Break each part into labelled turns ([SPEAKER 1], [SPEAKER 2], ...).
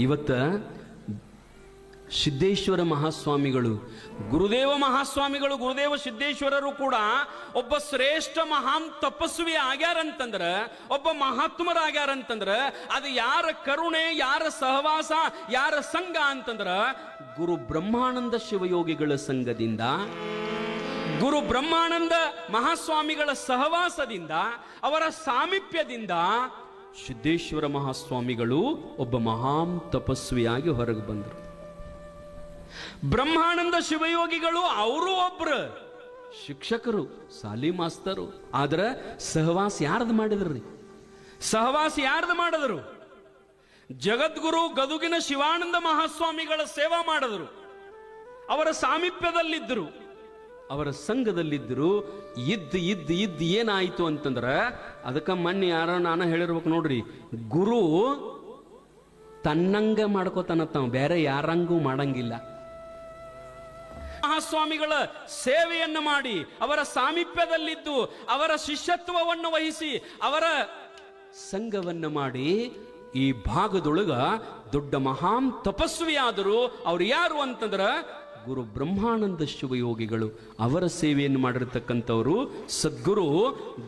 [SPEAKER 1] ಇವತ್ತ ಸಿದ್ದೇಶ್ವರ ಮಹಾಸ್ವಾಮಿಗಳು, ಗುರುದೇವ ಮಹಾಸ್ವಾಮಿಗಳು, ಗುರುದೇವ ಸಿದ್ದೇಶ್ವರರು ಕೂಡ ಒಬ್ಬ ಶ್ರೇಷ್ಠ ಮಹಾನ್ ತಪಸ್ವಿ ಆಗ್ಯಾರಂತಂದ್ರ, ಒಬ್ಬ ಮಹಾತ್ಮರಾಗ್ಯಾರಂತಂದ್ರೆ, ಅದು ಯಾರ ಕರುಣೆ, ಯಾರ ಸಹವಾಸ, ಯಾರ ಸಂಘ ಅಂತಂದ್ರ ಗುರು ಬ್ರಹ್ಮಾನಂದ ಶಿವಯೋಗಿಗಳ ಸಂಘದಿಂದ, ಗುರು ಬ್ರಹ್ಮಾನಂದ ಮಹಾಸ್ವಾಮಿಗಳ ಸಹವಾಸದಿಂದ, ಅವರ ಸಾಮೀಪ್ಯದಿಂದ ಸಿದ್ದೇಶ್ವರ ಮಹಾಸ್ವಾಮಿಗಳು ಒಬ್ಬ ಮಹಾನ್ ತಪಸ್ವಿಯಾಗಿ ಹೊರಗೆ ಬಂದರು. ಬ್ರಹ್ಮಾನಂದ ಶಿವಯೋಗಿಗಳು ಅವರು ಒಬ್ರು. ಶಿಕ್ಷಕರು ಸಾಲಿ ಮಾಸ್ತರು. ಆದ್ರ ಸಹವಾಸ ಯಾರ್ದು ಮಾಡಿದ್ರಿ? ಸಹವಾಸ ಯಾರ್ದು ಮಾಡಿದ್ರು? ಜಗದ್ಗುರು ಗದುಗಿನ ಶಿವಾನಂದ ಮಹಾಸ್ವಾಮಿಗಳ ಸೇವಾ ಮಾಡಿದ್ರು. ಅವರ ಸಾಮೀಪ್ಯದಲ್ಲಿದ್ದರು. ಅವರ ಸಂಘದಲ್ಲಿದ್ದರು, ಇದ್ದು ಇದ್ದು ಇದ್ದು ಏನಾಯಿತು ಅಂತಂದ್ರ, ಅದಕ್ಕೆ ಮೊನ್ನೆ ಯಾರೋ ನಾನು ಹೇಳಿರ್ಬೇಕು ನೋಡ್ರಿ, ಗುರು ತನ್ನಂಗ ಮಾಡ್ಕೋತಾನ ತಾವು ಬೇರೆ ಯಾರಂಗೂ ಮಾಡಂಗಿಲ್ಲ. ಮಹಾಸ್ವಾಮಿಗಳ ಸೇವೆಯನ್ನು ಮಾಡಿ, ಅವರ ಸಾಮೀಪ್ಯದಲ್ಲಿದ್ದು, ಅವರ ಶಿಷ್ಯತ್ವವನ್ನು ವಹಿಸಿ, ಅವರ ಸಂಘವನ್ನು ಮಾಡಿ, ಈ ಭಾಗದೊಳಗ ದೊಡ್ಡ ಮಹಾಂ ತಪಸ್ವಿಯಾದರು. ಅವ್ರು ಯಾರು ಅಂತಂದ್ರ ಗುರು ಬ್ರಹ್ಮಾನಂದ ಶಿವಯೋಗಿಗಳು ಅವರ ಸೇವೆಯನ್ನು ಮಾಡಿರ್ತಕ್ಕಂಥವರು ಸದ್ಗುರು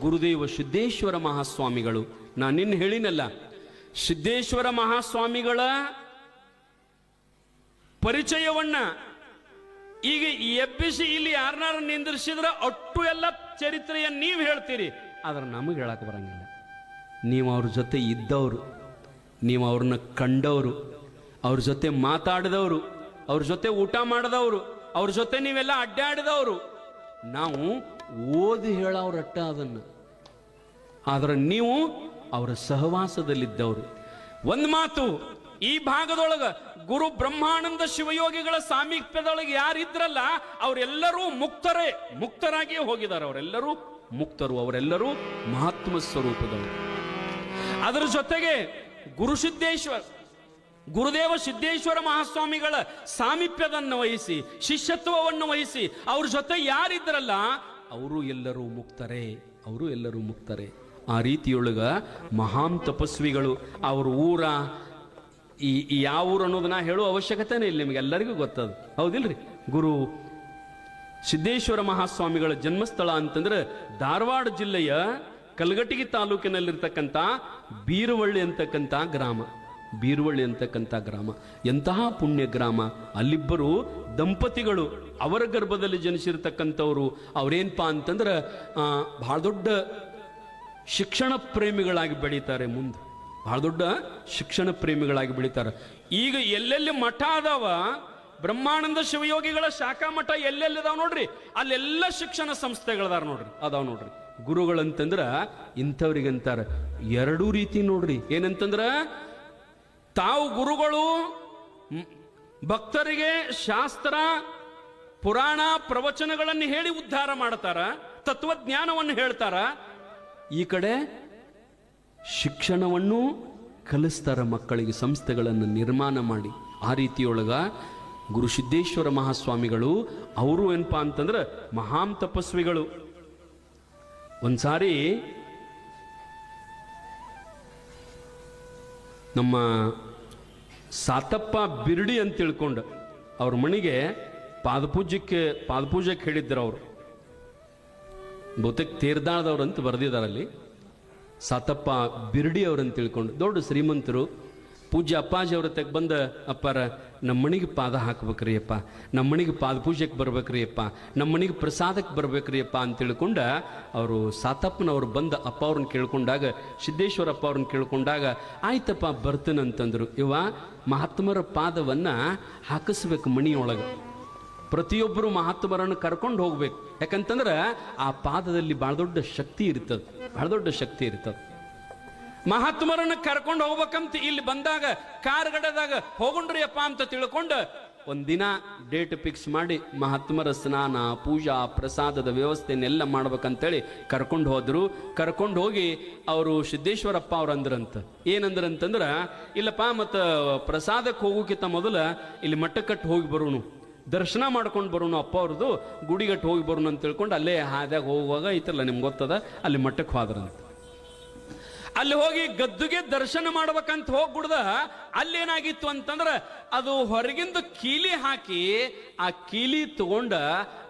[SPEAKER 1] ಗುರುದೇವ ಸಿದ್ದೇಶ್ವರ ಮಹಾಸ್ವಾಮಿಗಳು. ನಾನು ನಿನ್ನ ಹೇಳಿನಲ್ಲ, ಸಿದ್ದೇಶ್ವರ ಮಹಾಸ್ವಾಮಿಗಳ ಪರಿಚಯವನ್ನ ಈಗ ಎಬ್ಬಿಸಿ ಇಲ್ಲಿ ಯಾರನ್ನಾರ ನಿಂದಿರಿಸಿದ್ರೆ ಅಟ್ಟು ಎಲ್ಲ ಚರಿತ್ರೆಯನ್ನು ನೀವು ಹೇಳ್ತೀರಿ. ಆದ್ರೆ ನಮಗೆ ಹೇಳಕ್ಕೆ ಬರಂಗಿಲ್ಲ. ನೀವು ಅವ್ರ ಜೊತೆ ಇದ್ದವರು, ನೀವು ಅವ್ರನ್ನ ಕಂಡವರು, ಅವ್ರ ಜೊತೆ ಮಾತಾಡಿದವರು ಅವ್ರ ಜೊತೆ ಊಟ ಮಾಡಿದವರು, ಅವ್ರ ಜೊತೆ ನೀವೆಲ್ಲ ಅಡ್ಡಾಡಿದವರು. ನಾವು ಓದಿ ಹೇಳೋರಟ್ಟ ಅದನ್ನು. ಆದ್ರೆ ನೀವು ಅವರ ಸಹವಾಸದಲ್ಲಿದ್ದವರು. ಒಂದು ಮಾತು, ಈ ಭಾಗದೊಳಗ ಗುರು ಬ್ರಹ್ಮಾನಂದ ಶಿವಯೋಗಿಗಳ ಸಾಮೀಪ್ಯದೊಳಗೆ ಯಾರಿದ್ರಲ್ಲ, ಅವರೆಲ್ಲರೂ ಮುಕ್ತರೇ, ಮುಕ್ತರಾಗಿಯೇ ಹೋಗಿದ್ದಾರೆ. ಅವರೆಲ್ಲರೂ ಮುಕ್ತರು, ಅವರೆಲ್ಲರೂ ಮಹಾತ್ಮ ಸ್ವರೂಪದವರು. ಅದರ ಜೊತೆಗೆ ಗುರು ಸಿದ್ದೇಶ್ವರ ಗುರುದೇವ ಸಿದ್ದೇಶ್ವರ ಮಹಾಸ್ವಾಮಿಗಳ ಸಾಮೀಪ್ಯವನ್ನು ವಹಿಸಿ, ಶಿಷ್ಯತ್ವವನ್ನು ವಹಿಸಿ, ಅವ್ರ ಜೊತೆ ಯಾರಿದ್ರಲ್ಲ, ಅವರು ಎಲ್ಲರೂ ಮುಕ್ತರೇ, ಅವರು ಎಲ್ಲರೂ ಮುಕ್ತರೆ. ಆ ರೀತಿಯೊಳಗ ಮಹಾನ್ ತಪಸ್ವಿಗಳು, ಅವ್ರ ಊರ, ಈ ಯಾವ ಊರು ಅನ್ನೋದನ್ನ ಹೇಳೋ ಅವಶ್ಯಕತೆನೇ ಇಲ್ಲ ನಿಮಗೆಲ್ಲರಿಗೂ ಗೊತ್ತದು. ಹೌದಿಲ್ರಿ? ಗುರು ಸಿದ್ದೇಶ್ವರ ಮಹಾಸ್ವಾಮಿಗಳ ಜನ್ಮಸ್ಥಳ ಅಂತಂದ್ರೆ ಧಾರವಾಡ ಜಿಲ್ಲೆಯ ಕಲ್ಗಟ್ಟಿಗೆ ತಾಲೂಕಿನಲ್ಲಿರ್ತಕ್ಕಂಥ ಬೀರವಳ್ಳಿ ಅಂತಕ್ಕಂಥ ಗ್ರಾಮ. ಬೀರವಳ್ಳಿ ಅಂತಕ್ಕಂಥ ಗ್ರಾಮ. ಎಂತಹ ಪುಣ್ಯ ಗ್ರಾಮ. ಅಲ್ಲಿಬ್ಬರು ದಂಪತಿಗಳು ಅವರ ಗರ್ಭದಲ್ಲಿ ಜನಿಸಿರ್ತಕ್ಕಂಥವ್ರು. ಅವರೇನಪ್ಪ ಅಂತಂದ್ರೆ ಬಹಳ ದೊಡ್ಡ ಶಿಕ್ಷಣ ಪ್ರೇಮಿಗಳಾಗಿ ಬೆಳೀತಾರೆ ಮುಂದೆ. ಬಹಳ ದೊಡ್ಡ ಶಿಕ್ಷಣ ಪ್ರೇಮಿಗಳಾಗಿ ಬೆಳೀತಾರೆ. ಈಗ ಎಲ್ಲೆಲ್ಲಿ ಮಠ ಅದಾವ, ಬ್ರಹ್ಮಾನಂದ ಶಿವಯೋಗಿಗಳ ಶಾಖಾ ಮಠ ಎಲ್ಲೆಲ್ಲಿ ಅದಾವ ನೋಡ್ರಿ? ಅಲ್ಲೆಲ್ಲ ಶಿಕ್ಷಣ ಸಂಸ್ಥೆಗಳದಾರ ನೋಡ್ರಿ, ಅದಾವ ನೋಡ್ರಿ. ಗುರುಗಳಂತಂದ್ರ ಇಂಥವ್ರಿಗಂತಾರ. ಎರಡೂ ರೀತಿ ನೋಡ್ರಿ. ಏನಂತಂದ್ರ ತಾವು ಗುರುಗಳು ಭಕ್ತರಿಗೆ ಶಾಸ್ತ್ರ, ಪುರಾಣ ಪ್ರವಚನಗಳನ್ನು ಹೇಳಿ ಉದ್ಧಾರ ಮಾಡ್ತಾರ, ತತ್ವಜ್ಞಾನವನ್ನು ಹೇಳ್ತಾರ, ಈ ಕಡೆ ಶಿಕ್ಷಣವನ್ನು ಕಲಿಸ್ತಾರ ಮಕ್ಕಳಿಗೆ ಸಂಸ್ಥೆಗಳನ್ನು ನಿರ್ಮಾಣ ಮಾಡಿ. ಆ ರೀತಿಯೊಳಗ ಗುರು ಸಿದ್ದೇಶ್ವರ ಮಹಾಸ್ವಾಮಿಗಳು, ಅವರು ಏನಪ್ಪ ಅಂತಂದ್ರೆ ಮಹಾನ್ ತಪಸ್ವಿಗಳು. ಒಂದ್ಸಾರಿ ನಮ್ಮ ಸಾತಪ್ಪ ಬಿರ್ಡಿ ಅಂತ ತಿಳ್ಕೊಂಡು ಅವ್ರ ಮನೆಗೆ ಪಾದಪೂಜಕ್ಕೆ ಪಾದಪೂಜಕ್ಕೆ ಹೇಳಿದ್ರು ಅವರು. ಬಹುತೇಕ ತೀರ್ದಾಳದವ್ರು ಅಂತ ಬರೆದಿದ್ದಾರಲ್ಲಿ ಸಾತಪ್ಪ ಬಿರ್ಡಿ ಅವ್ರಂತ ತಿಳ್ಕೊಂಡು ದೊಡ್ಡ ಶ್ರೀಮಂತರು ಪೂಜ್ಯ ಅಪ್ಪಾಜಿ ಅವ್ರ ತೆಗೆ ಬಂದ, ಅಪ್ಪಾರ ನಮ್ಮ ಪಾದ ಹಾಕ್ಬೇಕ್ರಿ ಅಪ್ಪ ನಮ್ಮ ಪಾದ ಪೂಜೆಗೆ ಬರ್ಬೇಕ್ರಿ ಅಪ್ಪ ನಮ್ಮ ಪ್ರಸಾದಕ್ಕೆ ಬರ್ಬೇಕ್ರಿ ಅಪ್ಪ ಅಂತ ತಿಳ್ಕೊಂಡ ಅವರು ಸಾತಪ್ಪನವ್ರು ಬಂದ ಅಪ್ಪ ಅವ್ರನ್ನ ಕೇಳ್ಕೊಂಡಾಗ ಸಿದ್ದೇಶ್ವರ ಅಪ್ಪ ಅವ್ರನ್ನ ಕೇಳ್ಕೊಂಡಾಗ, ಆಯ್ತಪ್ಪ ಬರ್ತೇನಂತಂದರು ಇವ ಮಹಾತ್ಮರ ಪಾದವನ್ನ ಹಾಕಿಸ್ಬೇಕು ಮಣಿಯೊಳಗೆ ಪ್ರತಿಯೊಬ್ಬರು ಮಹಾತ್ಮರನ್ನು ಕರ್ಕೊಂಡು ಹೋಗ್ಬೇಕು. ಯಾಕಂತಂದ್ರೆ ಆ ಪಾದದಲ್ಲಿ ಬಹಳ ದೊಡ್ಡ ಶಕ್ತಿ ಇರ್ತದೆ ಬಹಳ ದೊಡ್ಡ ಶಕ್ತಿ ಇರ್ತದೆ. ಮಹಾತ್ಮರನ್ನ ಕರ್ಕೊಂಡು ಹೋಗ್ಬೇಕಂತ ಇಲ್ಲಿ ಬಂದಾಗ ಕಾರ್ಗಡದಾಗ ಹೋಗೊಂಡ್ರಿ ಅಪ್ಪ ಅಂತ ತಿಳ್ಕೊಂಡು ಒಂದಿನ ಡೇಟ್ ಫಿಕ್ಸ್ ಮಾಡಿ ಮಹಾತ್ಮರ ಸ್ನಾನ, ಪೂಜಾ, ಪ್ರಸಾದದ ವ್ಯವಸ್ಥೆನೆಲ್ಲ ಮಾಡ್ಬೇಕಂತೇಳಿ ಕರ್ಕೊಂಡು ಹೋದ್ರು. ಕರ್ಕೊಂಡು ಹೋಗಿ ಅವರು ಸಿದ್ದೇಶ್ವರಪ್ಪ ಅವ್ರು ಅಂದ್ರಂತ ಏನಂದ್ರಂತಂದ್ರ, ಇಲ್ಲಪ್ಪ, ಮತ್ತು ಪ್ರಸಾದಕ್ಕೆ ಹೋಗೋಕ್ಕಿಂತ ಮೊದಲ ಇಲ್ಲಿ ಮಟ್ಟಕ್ಕಟ್ಟು ಹೋಗಿ ಬರೋನು. ದರ್ಶನ ಮಾಡ್ಕೊಂಡು ಬರೋನು ಅಪ್ಪ ಅವ್ರದ್ದು ಗುಡಿಗಟ್ಟು ಹೋಗಿ ಬರೋಣ ಅಂತ ತಿಳ್ಕೊಂಡು ಅಲ್ಲೇ ಹಾದ್ಯಾಗ ಹೋಗುವಾಗ ಐತಲ್ಲ ನಿಮ್ಗೆ ಗೊತ್ತದ? ಅಲ್ಲಿ ಮಟ್ಟಕ್ಕೆ ಹೋದ್ರಂತ. ಅಲ್ಲಿ ಹೋಗಿ ಗದ್ದುಗೆ ದರ್ಶನ ಮಾಡ್ಬೇಕಂತ ಹೋಗ್ಬಿಡ್ದ, ಅಲ್ಲೇನಾಗಿತ್ತು ಅಂತಂದ್ರೆ ಅದು ಹೊರಗಿಂದ ಕೀಲಿ ಹಾಕಿ, ಆ ಕೀಲಿ ತಗೊಂಡ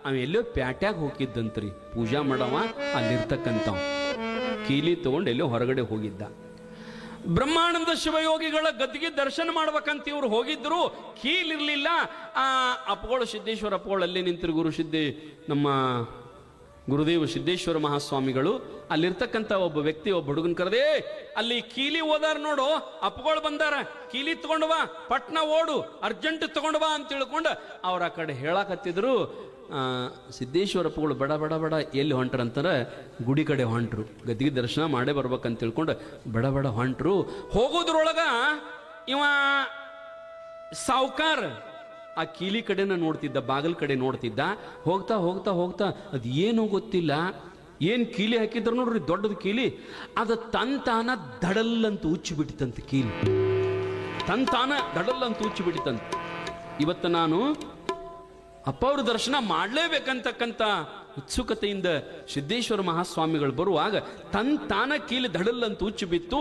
[SPEAKER 1] ಅವ ಎಲ್ಲೋ ಪ್ಯಾಟ್ಯಾಗ ಹೋಗಿದ್ದಂತ್ರಿ. ಪೂಜಾ ಮಾಡವ, ಅಲ್ಲಿರ್ತಕ್ಕಂಥವ್. ಕೀಲಿ ತಗೊಂಡು ಎಲ್ಲೋ ಹೊರಗಡೆ ಹೋಗಿದ್ದ. ಬ್ರಹ್ಮಾನಂದ ಶಿವಯೋಗಿಗಳ ಗದ್ದಿಗೆ ದರ್ಶನ ಮಾಡ್ಬೇಕಂತ ಇವ್ರು ಹೋಗಿದ್ರು. ಕೀಲಿರ್ಲಿಲ್ಲ. ಆ, ಅಪ್ಪಗಳು ಸಿದ್ದೇಶ್ವರ ಅಪ್ಪಗಳು ಅಲ್ಲೇ ನಿಂತಿರು ಗುರು ಸಿದ್ದಿ ನಮ್ಮ ಗುರುದೇವ ಸಿದ್ದೇಶ್ವರ ಮಹಾಸ್ವಾಮಿಗಳು, ಅಲ್ಲಿರ್ತಕ್ಕಂಥ ಒಬ್ಬ ವ್ಯಕ್ತಿ, ಒಬ್ಬ ಹುಡುಗನ್ ಕರೆದೇ, ಅಲ್ಲಿ ಕೀಲಿ ಓದಾರ ನೋಡು, ಅಪ್ಪಗಳು ಬಂದಾರ, ಕೀಲಿ ತಗೊಂಡು ಬಾ, ಪಟ್ನ ಓಡು, ಅರ್ಜೆಂಟ್ ತಗೊಂಡು ಬಾ ಅಂತ ತಿಳ್ಕೊಂಡು ಅವ್ರ ಆ ಕಡೆ ಹೇಳಾಕತ್ತಿದ್ರು. ಸಿದ್ದೇಶ್ವರಪ್ಪಗಳು ಬಡ ಬಡ ಬಡ ಎಲ್ಲಿ ಹೊಂಟ್ರಂತಾರೆ ಗುಡಿ ಕಡೆ ಹೊಂಟ್ರು. ಗದ್ದಿಗೆ ದರ್ಶನ ಮಾಡೇ ಬರ್ಬೇಕಂತ ತಿಳ್ಕೊಂಡು ಬಡ ಬಡ ಹೊಂಟ್ರು. ಹೋಗೋದ್ರೊಳಗ ಇವ ಸಾವ್ಕಾರ್ ಆ ಕೀಲಿ ಕಡೆನ ನೋಡ್ತಿದ್ದ, ಬಾಗಲ್ ಕಡೆ ನೋಡ್ತಿದ್ದ, ಹೋಗ್ತಾ ಹೋಗ್ತಾ ಹೋಗ್ತಾ ಅದು ಏನು ಗೊತ್ತಿಲ್ಲ. ಏನು ಕೀಲಿ ಹಾಕಿದ್ರು ನೋಡ್ರಿ, ದೊಡ್ಡದು ಕೀಲಿ. ಅದು ತಂತಾನ ದಡಲ್ಲಂತ ಉಚ್ಚಿ ಬಿಟ್ಟಿತಂತ ಕೀಲಿ. ತಂತಾನ ದಡಲ್ಲಂತ ಉಚ್ಚಿ ಬಿಟ್ಟಿತಂತ ಇವತ್ತು ನಾನು ಅಪ್ಪ ಅವ್ರ ದರ್ಶನ ಮಾಡಲೇಬೇಕಂತಕ್ಕಂಥ ಉತ್ಸುಕತೆಯಿಂದ ಸಿದ್ದೇಶ್ವರ ಮಹಾಸ್ವಾಮಿಗಳು ಬರುವಾಗ ತನ್ ತಾನ ಕೀಲಿ ದಡಲ್ಲಂತ ಉಚ್ಚಿ ಬಿತ್ತು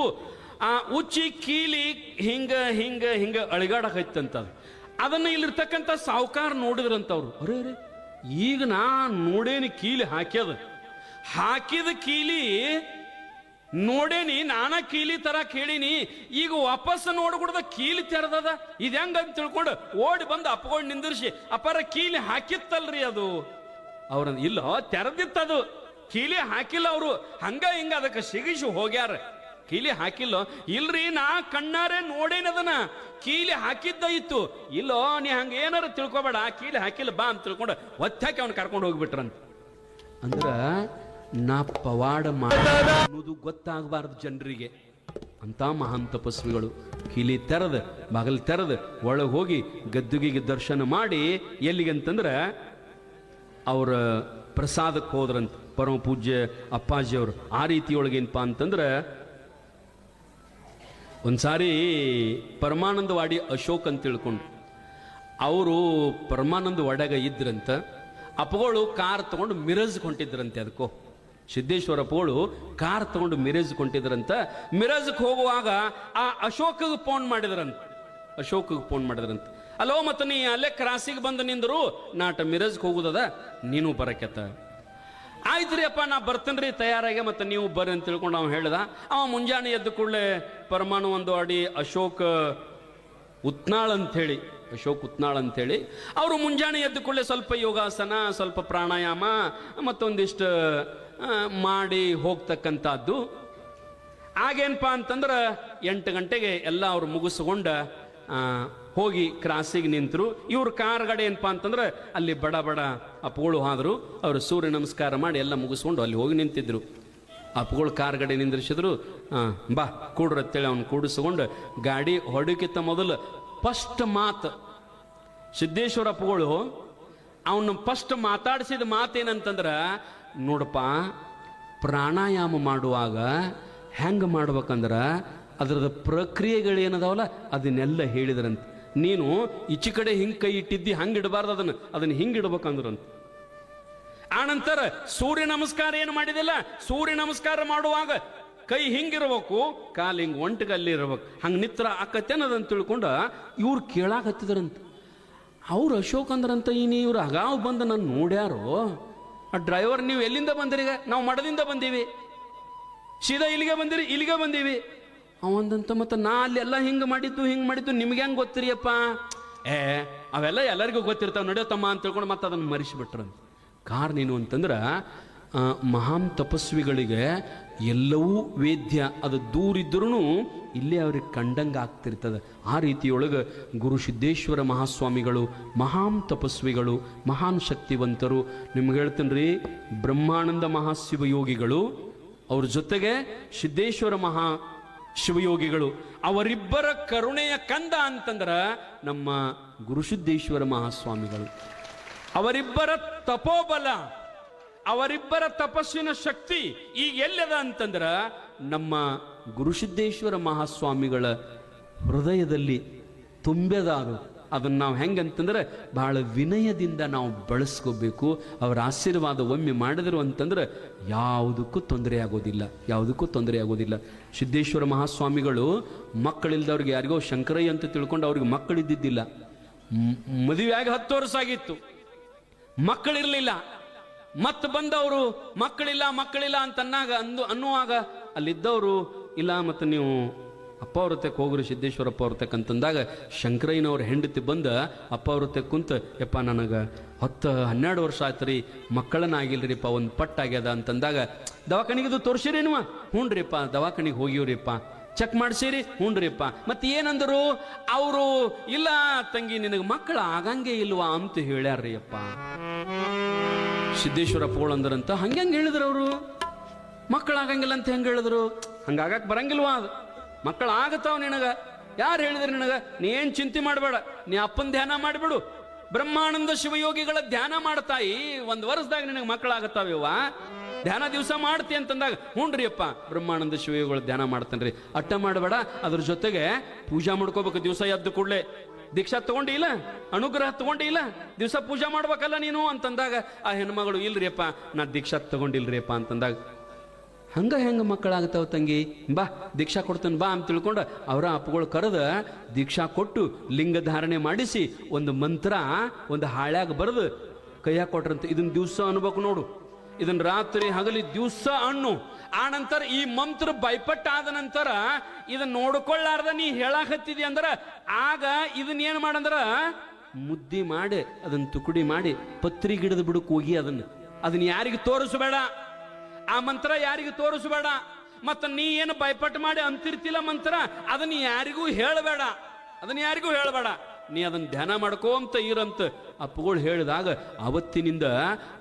[SPEAKER 1] ಆ ಉಚ್ಚಿ ಕೀಲಿ ಹಿಂಗ ಹಿಂಗ ಹಿಂಗ ಅಳಿಗಾಡಕೈತಂತ ಅದು. ಅದನ್ನ ಇಲ್ಲಿರ್ತಕ್ಕಂಥ ಸಾವುಕಾರ ನೋಡಿದ್ರಂತವ್ರು. ಅರೇ ಅರೇ, ಈಗ ನಾ ನೋಡೇನಿ ಕೀಲಿ ಹಾಕ್ಯದ. ಹಾಕಿದ ಕೀಲಿ ನೋಡೇನಿ, ನಾನಾ ಕೀಲಿ ತರ ಕೇಳಿನಿ. ಈಗ ವಾಪಸ್ ನೋಡ್ಬಿಡ್ದ ಕೀಲಿ ತೆರೆದದ. ಇದು ಅಂತ ತಿಳ್ಕೊಂಡು ಓಡಿ ಬಂದು ಅಪ್ಕೊಂಡು ನಿಂದಿರ್ಸಿ, ಅಪ್ಪರ ಕೀಲಿ ಹಾಕಿತ್ತಲ್ರಿ ಅದು. ಅವ್ರ ಇಲ್ಲ, ತೆರೆದಿತ್ತದು. ಕೀಲಿ ಹಾಕಿಲ್ಲ ಅವರು. ಹಂಗ ಹಿಂಗ ಅದಕ್ಕೆ ಸಿಗಿಸಿ ಹೋಗ್ಯಾರ. ಕೀಲಿ ಹಾಕಿಲ್ಲ? ಇಲ್ರಿ, ನಾ ಕಣ್ಣಾರೆ ನೋಡೇನದನ ಕೀಲಿ ಹಾಕಿದ್ದ ಇತ್ತು ಇಲ್ಲೋ, ನೀ ಹಂಗೆ ಏನಾರು ತಿಳ್ಕೊಬೇಡ. ಕೀಲಿ ಹಾಕಿಲ್ಲ, ಬಾ ಅಂತ ತಿಳ್ಕೊಂಡು ಒತ್ತಾಕಿ ಅವ್ನು ಕರ್ಕೊಂಡು ಹೋಗ್ಬಿಟ್ರಂತ. ಅಂದ್ರ, ನಾ ಪವಾಡ ಅನ್ನೋದು ಗೊತ್ತಾಗಬಾರದು ಜನರಿಗೆ. ಅಂತ ಮಹಾನ್ ತಪಸ್ವಿಗಳು. ಕೀಲಿ ತೆರೆದ, ಬಾಗಲ್ ತೆರೆದ, ಒಳಗೆ ಹೋಗಿ ಗದ್ದುಗಿಗೆ ದರ್ಶನ ಮಾಡಿ ಎಲ್ಲಿಗೆ ಅಂತಂದ್ರೆ ಅವರ ಪ್ರಸಾದಕ್ಕೆ ಹೋದ್ರಂತ. ಪರಮ ಪೂಜ್ಯ ಅಪ್ಪಾಜಿಯವರು. ಆ ರೀತಿಯೊಳಗೇನಪ್ಪ ಅಂತಂದ್ರ ಒಂದ್ಸಾರಿ ಪರಮಾನಂದವಾಡಿ ಅಶೋಕ್ ಅಂತ ತಿಳ್ಕೊಂಡು ಅವರು ಪರಮಾನಂದ ವಡಗ ಇದ್ರಂತ, ಅಪ್ಪಗಳು ಕಾರ್ ತಗೊಂಡು ಮಿರಜ್ ಕೊಂಡಿದ್ರಂತೆ ಅದಕ್ಕೋ ಸಿದ್ದೇಶ್ವರ ಅಪ್ಪಗಳು ಕಾರ್ ತಗೊಂಡು ಮಿರಜ್ ಕೊಂಡಿದ್ರಂತ ಮಿರಜ್ಗೆ ಹೋಗುವಾಗ ಆ ಅಶೋಕಗೆ ಫೋನ್ ಮಾಡಿದ್ರಂತ. ಅಶೋಕಗೆ ಫೋನ್ ಮಾಡಿದ್ರಂತ. ಅಲೋ ಮತ್ತು ನೀ ಅಲ್ಲೇ ಕ್ರಾಸಿಗೆ ಬಂದು ನಿಂದರು, ನಾಟ ಮಿರಜ್ಗೆ ಹೋಗುದದ? ನೀನು ಬರಕೆತ್ತ. ಆಯ್ತ್ರಿ ಅಪ್ಪ ನಾ ಬರ್ತೇನೆ ರೀ ತಯಾರಾಗೆ ಮತ್ತು ನೀವು ಬರ್ರಿ ಅಂತ ತಿಳ್ಕೊಂಡು ನಾವು ಹೇಳ್ದ. ಅವ ಮುಂಜಾನೆ ಎದ್ದ ಕೂಡಲೇ ಪರಮಾಣು ಒಂದು ಅಡಿ ಅಶೋಕ್ ಉತ್ನಾಳ್ ಅಂಥೇಳಿ, ಅಶೋಕ್ ಉತ್ನಾಳ್ ಅಂಥೇಳಿ, ಅವರು ಮುಂಜಾನೆ ಎದ್ದ ಕೂಡಲೇ ಸ್ವಲ್ಪ ಯೋಗಾಸನ, ಸ್ವಲ್ಪ ಪ್ರಾಣಾಯಾಮ, ಮತ್ತೊಂದಿಷ್ಟು ಮಾಡಿ ಹೋಗ್ತಕ್ಕಂಥದ್ದು. ಆಗೇನಪ್ಪ ಅಂತಂದ್ರೆ ಎಂಟು ಗಂಟೆಗೆ ಎಲ್ಲ ಅವರು ಮುಗಿಸ್ಕೊಂಡು ಹೋಗಿ ಕ್ರಾಸಿಗೆ ನಿಂತರು. ಇವ್ರ ಕಾರ್ಗಡೆ ಏನಪ್ಪ ಅಂತಂದ್ರೆ ಅಲ್ಲಿ ಬಡ ಬಡ ಅಪ್ಪುಗಳು ಆದರು. ಅವರು ಸೂರ್ಯ ನಮಸ್ಕಾರ ಮಾಡಿ ಎಲ್ಲ ಮುಗಿಸ್ಕೊಂಡು ಅಲ್ಲಿ ಹೋಗಿ ನಿಂತಿದ್ರು. ಅಪ್ಪುಗಳು ಕಾರ್ಗಡೆ ನಿಂದ್ರಿಸಿದ್ರು. ಬಾ, ಕೂಡ್ರ ಅಂತೇಳಿ ಅವ್ನು ಕೂಡಿಸ್ಕೊಂಡು ಗಾಡಿ ಹೊಡಕ್ಕಿಂತ ಮೊದಲು ಫಸ್ಟ್ ಮಾತು. ಸಿದ್ದೇಶ್ವರ ಅಪ್ಪುಗಳು, ಅವನು ಫಸ್ಟ್ ಮಾತಾಡಿಸಿದ ಮಾತೇನಂತಂದ್ರೆ, ನೋಡಪ್ಪ, ಪ್ರಾಣಾಯಾಮ ಮಾಡುವಾಗ ಹೆಂಗೆ ಮಾಡ್ಬೇಕಂದ್ರೆ ಅದರದ ಪ್ರಕ್ರಿಯೆಗಳೇನದಾವಲ್ಲ, ಅದನ್ನೆಲ್ಲ ಹೇಳಿದ್ರಂತ. ನೀನು ಈಚೆ ಕಡೆ ಹಿಂಗೆ ಕೈ ಇಟ್ಟಿದ್ದಿ, ಹಂಗೆ ಇಡಬಾರ್ದು ಅದನ್ನ. ಅದನ್ನ ಹಿಂಗೆ ಇಡ್ಬೇಕಂದ್ರಂತ. ಆನಂತರ ಸೂರ್ಯ ನಮಸ್ಕಾರ ಏನು ಮಾಡಿದಿಲ್ಲ? ಸೂರ್ಯ ನಮಸ್ಕಾರ ಮಾಡುವಾಗ ಕೈ ಹಿಂಗಿರ್ಬೇಕು ಕಾಲು ಹಿಂಗ್ ಒಂಟಗಲ್ಲಿ ಇರ್ಬೇಕು. ಹಂಗೆ ನಿತ್ರ ಆಕತ್ತೇನದಂತ ತಿಳ್ಕೊಂಡು ಇವ್ರು ಕೇಳಾಕತ್ತಿದ್ರಂತ. ಅವ್ರು ಅಶೋಕ್ ಅಂದ್ರಂತ ಈ ಇವ್ರು ಅಗಾವ್ ಬಂದು ನಾನು ನೋಡ್ಯಾರೋ? ಆ ಡ್ರೈವರ್, ನೀವು ಎಲ್ಲಿಂದ ಬಂದಿರೀಗ ನಾವು ಮಡದಿಂದ ಬಂದೀವಿ. ಸೀದಾ ಇಲ್ಲಿಗೆ ಬಂದಿರಿ, ಇಲ್ಲಿಗೆ ಬಂದೀವಿ. ಅವಂದಂತ ಮತ್ತೆ ನಾ ಅಲ್ಲಿ ಎಲ್ಲ ಹಿಂಗೆ ಮಾಡಿದ್ದು ಹಿಂಗೆ ಮಾಡಿದ್ದು ನಿಮ್ಗೆ ಹೆಂಗೆ ಗೊತ್ತಿರಿಯಪ್ಪ? ಏ, ಅವೆಲ್ಲ ಎಲ್ಲರಿಗೂ ಗೊತ್ತಿರ್ತಾವ. ನಡೆಯೋತಮ್ಮ ಅಂತ ತಿಳ್ಕೊಂಡು ಮತ್ತೆ ಅದನ್ನು ಮರೆಸಿಬಿಟ್ರು ಕಾರಣ ಏನು ಅಂತಂದ್ರೆ ಮಹಾನ್ ತಪಸ್ವಿಗಳಿಗೆ ಎಲ್ಲವೂ ವೇದ್ಯ. ಅದು ದೂರಿದ್ರೂ ಇಲ್ಲೇ ಅವ್ರಿಗೆ ಕಂಡಂಗೆ ಆಗ್ತಿರ್ತದೆ. ಆ ರೀತಿಯೊಳಗೆ ಗುರು ಸಿದ್ದೇಶ್ವರ ಮಹಾಸ್ವಾಮಿಗಳು, ಮಹಾನ್ ತಪಸ್ವಿಗಳು, ಮಹಾನ್ ಶಕ್ತಿವಂತರು, ನಿಮ್ಗೆ ಹೇಳ್ತೀನಿ ರೀ, ಬ್ರಹ್ಮಾನಂದ ಮಹಾಶಿವಯೋಗಿಗಳು, ಅವ್ರ ಜೊತೆಗೆ ಸಿದ್ದೇಶ್ವರ ಮಹಾ ಶಿವಯೋಗಿಗಳು, ಅವರಿಬ್ಬರ ಕರುಣೆಯ ಕಂದ ಅಂತಂದ್ರ ನಮ್ಮ ಗುರುಸಿದ್ದೇಶ್ವರ ಮಹಾಸ್ವಾಮಿಗಳು. ಅವರಿಬ್ಬರ ತಪೋಬಲ, ಅವರಿಬ್ಬರ ತಪಸ್ಸಿನ ಶಕ್ತಿ ಈಗ ಎಲ್ಲದ ಅಂತಂದ್ರ ನಮ್ಮ ಗುರುಸಿದ್ದೇಶ್ವರ ಮಹಾಸ್ವಾಮಿಗಳ ಹೃದಯದಲ್ಲಿ ತುಂಬ್ಯದ ಅದು ಅದನ್ನು ನಾವು ಹೆಂಗಂತಂದ್ರೆ ಬಹಳ ವಿನಯದಿಂದ ನಾವು ಬಳಸ್ಕೋಬೇಕು. ಅವರ ಆಶೀರ್ವಾದ ಒಮ್ಮೆ ಮಾಡಿದ್ರು ಅಂತಂದ್ರೆ ಯಾವುದಕ್ಕೂ ತೊಂದರೆ ಆಗೋದಿಲ್ಲ, ಯಾವುದಕ್ಕೂ ತೊಂದರೆ ಆಗೋದಿಲ್ಲ. ಸಿದ್ದೇಶ್ವರ ಮಹಾಸ್ವಾಮಿಗಳು ಮಕ್ಕಳಿಲ್ದವ್ರಿಗೆ ಯಾರಿಗೋ ಶಂಕರಯ್ಯ ಅಂತ ತಿಳ್ಕೊಂಡು ಅವ್ರಿಗೆ ಮಕ್ಕಳಿದ್ದಿದ್ದಿಲ್ಲ. ಮದುವೆಯಾಗಿ ಹತ್ತು ವರ್ಷ ಆಗಿತ್ತು. ಮಕ್ಕಳಿರಲಿಲ್ಲ. ಮತ್ತೆ ಬಂದವರು ಮಕ್ಕಳಿಲ್ಲ ಮಕ್ಕಳಿಲ್ಲ ಅಂತ ಅನ್ನಾಗ ಅಂದು, ಅನ್ನುವಾಗ ಅಲ್ಲಿದ್ದವರು, ಇಲ್ಲ, ಮತ್ತು ನೀವು ಅಪ್ಪ ಅವ್ರ ಹೋಗ್ರಿ, ಸಿದ್ದೇಶ್ವರಪ್ಪ ಅವ್ರ ಅಂತಂದಾಗ ಶಂಕರಯ್ಯನವ್ರ ಹೆಂಡತಿ ಬಂದ ಅಪ್ಪ ಅವ್ರ ಕುಂತ, ಯಪ್ಪ ನನಗೆ ಹತ್ತು ಹನ್ನೆರಡು ವರ್ಷ ಆಯ್ತು ರೀ ಮಕ್ಕಳನ್ನ ಆಗಿಲ್ರಿಪ್ಪ ಒಂದು ಪಟ್ಟಾಗ್ಯದ ಅಂತಂದಾಗ, ದವಾಖಾನಿಗೆ ತೋರಿಸಿರೇನುವ? ಹ್ಞೂನ್ರಿಪ್ಪ ದವಾಖಾನಿಗೆ ಹೋಗಿವ್ರಿಪ್ಪ. ಚೆಕ್ ಮಾಡ್ಸಿರಿ ಹ್ಞೂನ್ರಿಪ್ಪ ಮತ್ತೆ ಏನಂದರು? ಅವರು, ಇಲ್ಲ ತಂಗಿ, ನಿನಗೆ ಮಕ್ಕಳು ಆಗಂಗೆ ಇಲ್ವಾ? ಅಂತ ಹೇಳ್ಯಾರ್ರಿ ಅಪ್ಪ. ಸಿದ್ದೇಶ್ವರಪ್ಪ ಅಂದ್ರಂತ ಹೆಂಗೆ ಹೇಳಿದ್ರು ಅವರು? ಮಕ್ಕಳು ಆಗಂಗಿಲ್ಲ ಅಂತ ಹೆಂಗೆ ಹೇಳಿದ್ರು? ಹಂಗಾಗಕ್ಕೆ ಬರಂಗಿಲ್ವಾ ಅದು? ಮಕ್ಕಳು ಆಗತ್ತಾವ ನಿನಗ. ಯಾರು ಹೇಳಿದ್ರು ನಿನಗ? ನೀ ಏನ್ ಚಿಂತೆ ಮಾಡಬೇಡ. ನೀ ಅಪ್ಪನ ಧ್ಯಾನ ಮಾಡಿಬಿಡು. ಬ್ರಹ್ಮಾನಂದ ಶಿವಯೋಗಿಗಳ ಧ್ಯಾನ ಮಾಡ್ತಾಯಿ ಒಂದು ವರ್ಷದಾಗ ನಿನಗೆ ಮಕ್ಕಳಾಗತ್ತಾವಿವ ಧ್ಯಾನ ದಿವಸ ಮಾಡ್ತಿ ಅಂತಂದಾಗ ಹ್ಞೂನ್ರಿ ಅಪ್ಪ, ಬ್ರಹ್ಮಾನಂದ ಶಿವಯೋಗಿಗಳ ಧ್ಯಾನ ಮಾಡ್ತಾನ್ರಿ ಅಟ್ಟ ಮಾಡಬೇಡ, ಅದ್ರ ಜೊತೆಗೆ ಪೂಜಾ ಮಾಡ್ಕೋಬೇಕು ದಿವಸ ಎದ್ದು ಕೂಡಲೇ. ದೀಕ್ಷಾ ತಗೊಂಡಿಲ್ಲ ಅನುಗ್ರಹ ತಗೊಂಡಿಲ್ಲ ದಿವಸ ಪೂಜಾ ಮಾಡ್ಬೇಕಲ್ಲ ನೀನು ಅಂತಂದಾಗ, ಆ ಹೆಣ್ಮಗಳು ಇಲ್ರಿಯಪ್ಪ ನಾ ದೀಕ್ಷಾ ತಗೊಂಡಿಲ್ರಿಯಪ್ಪ ಅಂತಂದಾಗ ಹಂಗ ಹೆಂಗೆ ಮಕ್ಕಳಾಗತ್ತಾವ ತಂಗಿ? ಬಾ, ದೀಕ್ಷಾ ಕೊಡ್ತಾನೆ ಬಾ ಅಂತ ತಿಳ್ಕೊಂಡು ಅವರ ಅಪ್ಪಗಳು ಕರೆದ ದೀಕ್ಷಾ ಕೊಟ್ಟು ಲಿಂಗ ಧಾರಣೆ ಮಾಡಿಸಿ ಒಂದು ಮಂತ್ರ, ಒಂದು ಹಾಳ್ಯಾಗ ಬರೆದು ಕೈಯಾಗ ಕೊಟ್ರಂತ. ಇದನ್ನ ದಿವಸ ಅನ್ಬೇಕು ನೋಡು. ಇದನ್ನ ರಾತ್ರಿ ಹಗಲಿ ದಿವಸ ಅಣ್ಣು. ಆ ನಂತರ ಈ ಮಂತ್ರ ಬೈಪಟ್ಟ ಆದ ನಂತರ ಇದನ್ನ ನೋಡ್ಕೊಳ್ಳಾರ್ದ ನೀ ಹೇಳಾಕತ್ತಿದಿ ಅಂದ್ರೆ ಆಗ ಇದನ್ನ ಏನ್ ಮಾಡಂದ್ರ ಮುದ್ದಿ ಮಾಡಿ ಅದನ್ನ ತುಕುಡಿ ಮಾಡಿ ಪತ್ರಿ ಗಿಡದ ಬಿಡಕ್ ಹೋಗಿ ಅದನ್ನ. ಅದನ್ನ ಯಾರಿಗೆ ತೋರಿಸಬೇಡ. ಆ ಮಂತ್ರ ಯಾರಿಗೂ ತೋರಿಸಬೇಡ. ಮತ್ತ ನೀ ಏನು ಬೈಪಟ್ ಮಾಡಿ ಅಂತಿರ್ತಿಲ್ಲ ಮಂತ್ರ ಅದನ್ನ ಯಾರಿಗೂ ಹೇಳಬೇಡ. ಅದನ್ನ ಯಾರಿಗೂ ಹೇಳಬೇಡ. ನೀ ಅದನ್ನ ಧ್ಯಾನ ಮಾಡ್ಕೋ ಅಂತ ಇರಂತ ಅಪ್ಪುಗಳು ಹೇಳಿದಾಗ ಅವತ್ತಿನಿಂದ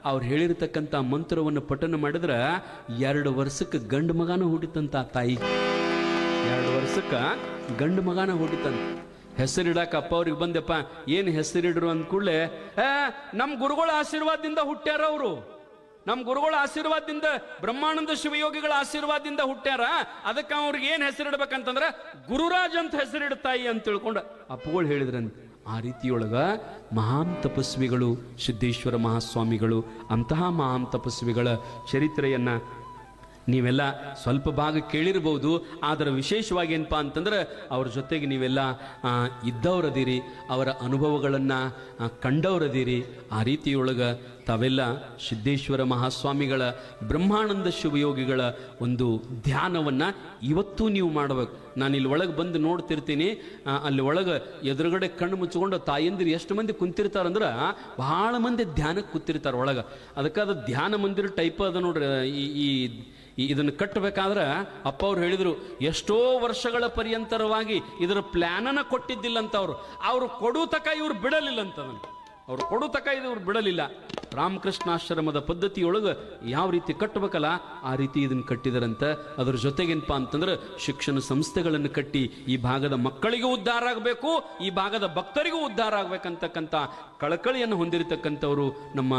[SPEAKER 1] ಅವ್ರು ಹೇಳಿರ್ತಕ್ಕಂಥ ಮಂತ್ರವನ್ನು ಪಠನ ಮಾಡಿದ್ರ ಎರಡು ವರ್ಷಕ್ಕೆ ಗಂಡು ಮಗನ ಹುಟ್ಟಿತಂತ ತಾಯಿ. ಎರಡು ವರ್ಷಕ್ಕ ಗಂಡು ಮಗನ ಹುಟ್ಟಿತಂತ. ಹೆಸರಿಡಾಕ ಅಪ್ಪ ಅವ್ರಿಗೆ ಬಂದೆಪ್ಪ ಏನು ಹೆಸರಿಡ್ರು ಅಂದ್ಕೂಡ್ಲೆ ಕೂಡಲೇ ನಮ್ಮ ಗುರುಗಳ ಆಶೀರ್ವಾದದಿಂದ ಹುಟ್ಟ್ಯಾರ ಅವರು. ನಮ್ಮ ಗುರುಗಳ ಆಶೀರ್ವಾದದಿಂದ, ಬ್ರಹ್ಮಾನಂದ ಶಿವಯೋಗಿಗಳ ಆಶೀರ್ವಾದದಿಂದ ಹುಟ್ಟ್ಯಾರ. ಅದಕ್ಕೆ ಅವ್ರಿಗೆ ಏನು ಹೆಸರಿಡ್ಬೇಕಂತಂದ್ರೆ, ಗುರುರಾಜ್ ಅಂತ ಹೆಸರಿಡ್ತಾಯಿ ಅಂತ ತಿಳ್ಕೊಂಡು. ಅಪ್ಪಗಳು ಹೇಳಿದ್ರಂತ, ಆ ರೀತಿಯೊಳಗ ಮಹಾನ್ ತಪಸ್ವಿಗಳು, ಸಿದ್ದೇಶ್ವರ ಮಹಾಸ್ವಾಮಿಗಳು, ಅಂತಹ ಮಹಾನ್ ತಪಸ್ವಿಗಳ ಚರಿತ್ರೆಯನ್ನ ನೀವೆಲ್ಲ ಸ್ವಲ್ಪ ಭಾಗ ಕೇಳಿರ್ಬೋದು, ಆದರೆ ವಿಶೇಷವಾಗಿ ಏನಪ್ಪ ಅಂತಂದ್ರೆ ಅವ್ರ ಜೊತೆಗೆ ನೀವೆಲ್ಲ ಇದ್ದವ್ರದಿರಿ, ಅವರ ಅನುಭವಗಳನ್ನು ಕಂಡವರದಿರಿ. ಆ ರೀತಿಯೊಳಗೆ ತಾವೆಲ್ಲ ಸಿದ್ದೇಶ್ವರ ಮಹಾಸ್ವಾಮಿಗಳ ಬ್ರಹ್ಮಾನಂದ ಶಿವಯೋಗಿಗಳ ಒಂದು ಧ್ಯಾನವನ್ನು ಇವತ್ತೂ ನೀವು ಮಾಡಬೇಕು. ನಾನು ಇಲ್ಲಿ ಒಳಗೆ ಬಂದು ನೋಡ್ತಿರ್ತೀನಿ ಅಲ್ಲಿ ಒಳಗೆ ಎದುರುಗಡೆ ಕಣ್ಣು ಮುಚ್ಕೊಂಡು ತಾಯಂದಿರು ಎಷ್ಟು ಮಂದಿ ಕುಂತಿರ್ತಾರಂದ್ರೆ ಭಾಳ ಮಂದಿ ಧ್ಯಾನಕ್ಕೆ ಕೂತಿರ್ತಾರೆ ಒಳಗೆ. ಅದಕ್ಕೆ ಅದು ಧ್ಯಾನ ಮಂದಿರ ಟೈಪ್ ಅದ ನೋಡ್ರಿ ಈ ಈ ಇದನ್ನು ಕಟ್ಟಬೇಕಾದ್ರೆ ಅಪ್ಪ ಅವ್ರು ಹೇಳಿದರು, ಎಷ್ಟೋ ವರ್ಷಗಳ ಪರ್ಯಂತರವಾಗಿ ಇದರ ಪ್ಲ್ಯಾನನ್ನು ಕೊಟ್ಟಿದ್ದಿಲ್ಲ ಅಂತ ಅವರು ಅವರು ಕೊಡು ತಕ ಇವ್ರು ಬಿಡಲಿಲ್ಲ ಅಂತ ಅದನ್ನು ಅವ್ರು ಕೊಡು ತಕ ಇದು ಇವ್ರು ಬಿಡಲಿಲ್ಲ. ರಾಮಕೃಷ್ಣಾಶ್ರಮದ ಪದ್ಧತಿಯೊಳಗೆ ಯಾವ ರೀತಿ ಕಟ್ಟಬೇಕಲ್ಲ, ಆ ರೀತಿ ಇದನ್ನು ಕಟ್ಟಿದರಂತ ಅದ್ರ ಜೊತೆಗೇನಪ್ಪ ಅಂತಂದ್ರೆ ಶಿಕ್ಷಣ ಸಂಸ್ಥೆಗಳನ್ನು ಕಟ್ಟಿ ಈ ಭಾಗದ ಮಕ್ಕಳಿಗೂ ಉದ್ಧಾರ ಆಗಬೇಕು, ಈ ಭಾಗದ ಭಕ್ತರಿಗೂ ಉದ್ಧಾರ ಆಗಬೇಕಂತಕ್ಕಂಥ ಕಳಕಳಿಯನ್ನು ಹೊಂದಿರತಕ್ಕಂಥವರು ನಮ್ಮ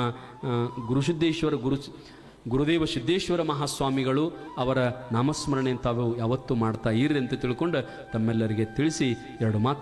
[SPEAKER 1] ಗುರುಸಿದ್ದೇಶ್ವರ ಗುರು ಗುರುದೇವ ಸಿದ್ದೇಶ್ವರ ಮಹಾಸ್ವಾಮಿಗಳು ಅವರ ನಾಮಸ್ಮರಣೆ ತಾವು ಯಾವತ್ತೂ ಮಾಡ್ತಾ ಇರ್ರಿ ಅಂತ ತಿಳ್ಕೊಂಡು ತಮ್ಮೆಲ್ಲರಿಗೆ ತಿಳಿಸಿ ಎರಡು ಮಾತು